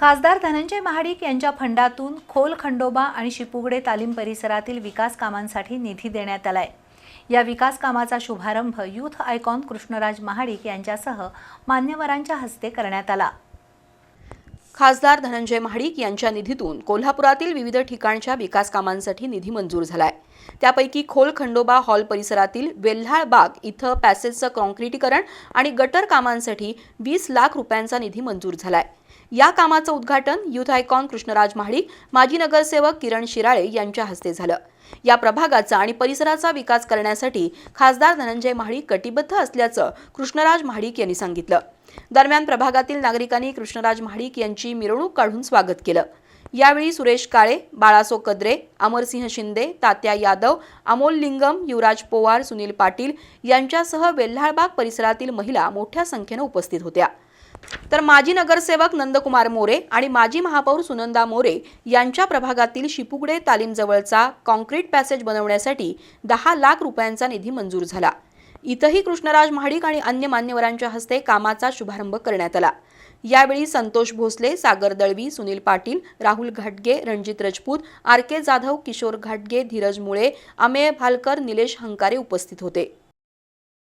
खासदार धनंजय महाडिक यांच्या फंडातून खोल खंडोबा आणि शिपुगडे तालीम परिसरातील विकास कामांसाठी निधी देण्यात आलाय. या विकास कामाचा शुभारंभ युथ आयकॉन कृष्णराज महाडिक यांच्यासह मान्यवरांच्या हस्ते करण्यात आला. खासदार धनंजय महाडिक यांच्या निधीतून कोल्हापुरातील विविध ठिकाणच्या विकास कामांसाठी निधी मंजूर झालाय. त्यापैकी खोल खंडोबा हॉल परिसरातील वेल्हाळ बाग इथं पॅसेजचं कॉन्क्रिटीकरण आणि गटर कामांसाठी वीस लाख रुपयांचा निधी मंजूर झालाय. या कामाचं उद्घाटन युथ आयकॉन कृष्णराज महाडिक माजी नगरसेवक किरण शिराळे यांच्या हस्ते झालं. या प्रभागाचा आणि परिसराचा विकास करण्यासाठी खासदार धनंजय महाडिक कटिबद्ध असल्याचं कृष्णराज महाडिक यांनी सांगितलं. दरम्यान प्रभागातील नागरिकांनी कृष्णराज महाडिक यांची मिरवणूक काढून स्वागत केलं. यावेळी सुरेश काळे बाळासो कद्रे अमरसिंह शिंदे तात्या यादव अमोल लिंगम युवराज पोवार सुनील पाटील यांच्यासह वेल्हाळबाग परिसरातील महिला मोठ्या संख्येनं उपस्थित होत्या. तर माजी नगरसेवक नंदकुमार मोरे आणि माजी महापौर सुनंदा मोरे यांच्या प्रभागातील शिपुगडे तालीमजवळचा कॉन्क्रीट पॅसेज बनवण्यासाठी दहा लाख रुपयांचा निधी मंजूर झाला. इथंही कृष्णराज महाडिक आणि अन्य मान्यवरांच्या हस्ते कामाचा शुभारंभ करण्यात आला. यावेळी संतोष भोसले सागर दळवी सुनील पाटील राहुल घाटगे रणजित रजपूत आर के जाधव किशोर घाटगे धीरज मुळे अमेय भालकर निलेश हंकारे उपस्थित होते.